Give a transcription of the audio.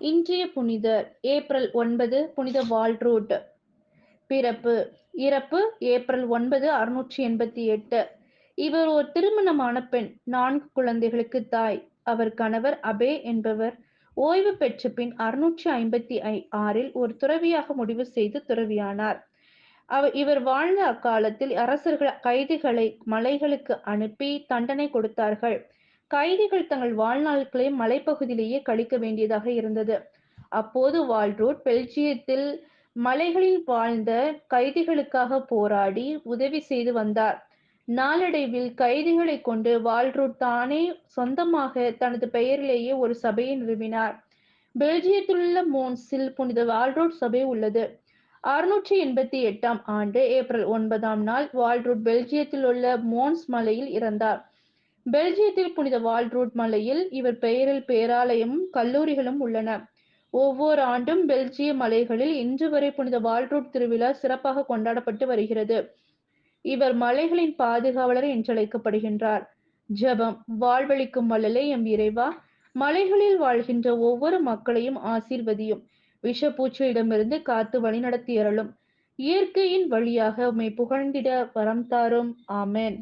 இன்றைய புனிதர் ஏப்ரல் ஒன்பது புனித வால்ட்ரூட் பிறப்பு இறப்பு ஏப்ரல் ஒன்பது அறுநூற்றி எண்பத்தி எட்டு. இவர் ஒரு திருமணமான பெண் நான்கு குழந்தைகளுக்கு தாய். அவர் கணவர் அபே என்பவர். ஓய்வு பெற்ற பின் அறுநூற்றி ஐம்பத்தி ஐ ஆறில் ஒரு துறவியாக முடிவு செய்து துறவியானார். அவர் இவர் வாழ்ந்த அக்காலத்தில் அரசர்கள் கைதிகளை மலைகளுக்கு அனுப்பி தண்டனை கொடுத்தார்கள். கைதிகள் தங்கள் வாழ்நாட்களை மலைப்பகுதியிலேயே கழிக்க வேண்டியதாக இருந்தது. அப்போது வால்ரோட் பெல்ஜியத்தில் மலைகளில் வாழ்ந்த கைதிகளுக்காக போராடி உதவி செய்து வந்தார். நாளடைவில் கைதிகளை கொண்டு வால்ட்ரூட் தானே சொந்தமாக தனது பெயரிலேயே ஒரு சபையை நிறுவினார். பெல்ஜியத்திலுள்ள மோன்ஸில் புனித வால்ரூட் சபை உள்ளது. அறுநூற்றி எண்பத்தி எட்டாம் ஆண்டு ஏப்ரல் ஒன்பதாம் நாள் வால்ரூட் பெல்ஜியத்தில் உள்ள மோன்ஸ் மலையில் இறந்தார். பெல்ஜியத்தில் புனித வால்ட்ரூட் மலையில் இவர் பெயரில் பேராலயமும் கல்லூரிகளும் உள்ளன. ஒவ்வொரு ஆண்டும் பெல்ஜிய மலைகளில் இன்று வரை புனித வால்ட்ரூட் திருவிழா சிறப்பாக கொண்டாடப்பட்டு வருகிறது. இவர் மலைகளின் பாதுகாவலர் என்றழைக்கப்படுகின்றார் ஜபம் வாழ்வழிக்கும் வள்ளலே எம் இறைவா மலைகளில் வாழ்கின்ற ஒவ்வொரு மக்களையும் ஆசீர்வதியும். விஷப்பூச்சியிடமிருந்து காத்து வழிநடத்தி அருளும். இயற்கையின் வழியாக உம்மை புகழ்ந்திட வரம் தாரும். ஆமேன்.